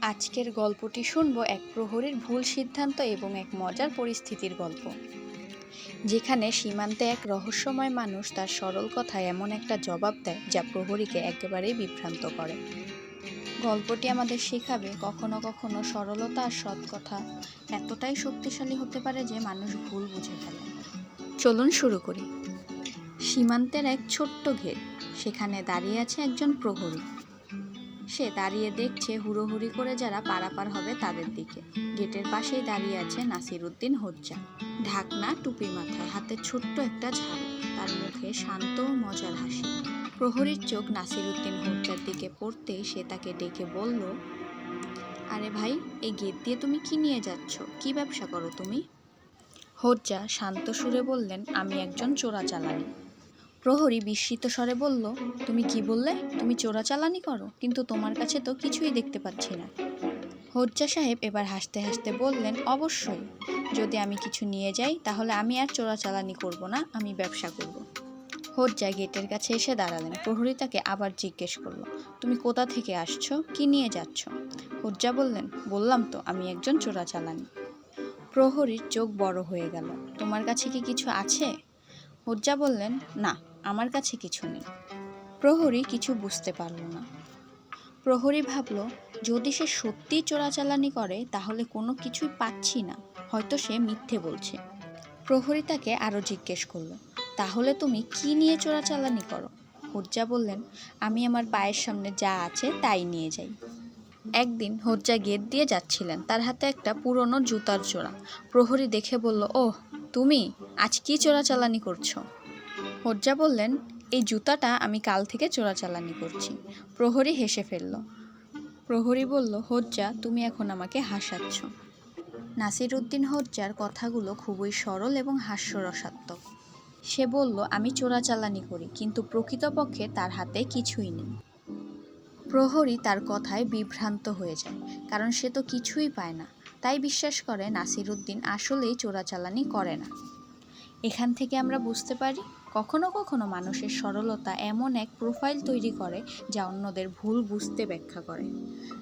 আজকের গল্পটি শুনব এক প্রহরীর ভুল সিদ্ধান্ত এবং এক মজার পরিস্থিতির গল্প। যেখানে সীমান্তে এক রহস্যময় মানুষ তার সরল কথায় এমন একটা জবাব দেয় যা প্রহরীকে একেবারেই বিভ্রান্ত করে। গল্পটি আমাদের শেখাবে কখনো কখনো সরলতা আর সৎ কথা এতটাই শক্তিশালী হতে পারে যে মানুষ ভুল বুঝে ফেলে। চলুন শুরু করি। সীমান্তের এক ছোট্ট ঘের, সেখানে দাঁড়িয়ে আছে একজন প্রহরী। সে দাঁড়িয়ে দেখছে হুড়োহুড়ি করে যারা পারাপার হবে তাদের দিকে। গেটের পাশেই দাঁড়িয়ে আছে নাসির উদ্দিন হজ্জা। ঢাকনা টুপি মাথায়, হাতে ছোট্ট একটা ঝাড়ু। তার মুখে শান্ত মজার হাসি। প্রহরীর চোখ নাসির উদ্দিন হজ্জার দিকে পড়তেই সে তাকে ডেকে বলল, আরে ভাই, এই গেট দিয়ে তুমি কি নিয়ে যাচ্ছ? কি ব্যবসা করো তুমি? হজ্জা শান্ত সুরে বললেন, আমি একজন চোরাচালানি। প্রহরী বিস্মিত স্বরে বলল, তুমি কি বললে? তুমি চোরাচালানি করো। কিন্তু তোমার কাছে তো কিছুই দেখতে পাচ্ছি না। হজ্জা সাহেব এবার হাসতে হাসতে বললেন, অবশ্যই। যদি আমি কিছু নিয়ে যাই, তাহলে আমি আর চোরাচালানি করব না, আমি ব্যবসা করব। হজ্জা গেটের কাছে এসে দাঁড়ালেন। প্রহরী তাকে আবার জিজ্ঞেস করল, তুমি কোথা থেকে আসছো? কি নিয়ে যাচ্ছ? হজ্জা বললেন, বললাম তো, আমি একজন চোরাচালানি। প্রহরীর চোখ বড় হয়ে গেল, তোমার কাছে কি কিছু আছে? হজ্জা বললেন, না। আমার কাছে কিছু নেই। প্রহরী কিছু বুঝতে পারল না। প্রহরী ভাবল, যদি সে সত্যিই চোরাচালানি করে, তাহলে কোনো কিছুই পাচ্ছি না। হয়তো সে মিথ্যে বলছে। প্রহরী তাকে আরও জিজ্ঞেস করল, তাহলে তুমি কি নিয়ে চোরাচালানি করো? হজ্জা বললেন, আমি আমার পায়ের সামনে যা আছে তাই নিয়ে যাই। একদিন হজ্জা গেট দিয়ে যাচ্ছিলেন, তার হাতে একটা পুরনো জুতার চোরা। প্রহরী দেখে বলল, ওহ, তুমি আজ কি চোরাচালানি করছ? হজ্জা বললেন, এই জুতাটা আমি কাল থেকে চোরাচালানি করছি। প্রহরী হেসে ফেলল। প্রহরী বলল হজ্জা তুমি এখন আমাকে হাসাচ্ছ। নাসির উদ্দিন হজ্জার কথাগুলো খুবই সরল এবং হাস্যরসাত্মক। সে বলল, আমি চোরাচালানি করি, কিন্তু প্রকৃতপক্ষে তার হাতে কিছুই নেই। প্রহরী তার কথায় বিভ্রান্ত হয়ে যায়, কারণ সে তো কিছুই পায় না। তাই বিশ্বাস করে নাসির উদ্দিন আসলেই চোরাচালানি করে না। এখান থেকে আমরা বুঝতে পারি কখনো কখনো মানুষের সরলতা এমন এক প্রোফাইল তৈরি করে যা অন্যদের ভুল বুঝতে ব্যাখ্যা করে।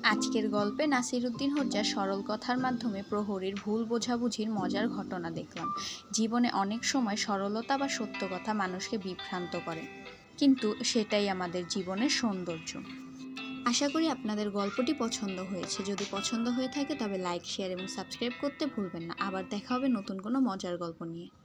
আজকের গল্পে নাসিরুদ্দিন হজ্জা সরল কথার মাধ্যমে প্রহরীর ভুল বোঝাবুঝির মজার ঘটনা দেখলাম। জীবনে অনেক সময় সরলতা বা সত্য কথা মানুষকে বিভ্রান্ত করে। কিন্তু সেটাই আমাদের জীবনের সৌন্দর্য। আশা করি আপনাদের গল্পটি পছন্দ হয়েছে। যদি পছন্দ হয়ে থাকে তবে লাইক শেয়ার এবং সাবস্ক্রাইব করতে ভুলবেন না। আবার দেখা হবে নতুন কোনো মজার গল্প নিয়ে।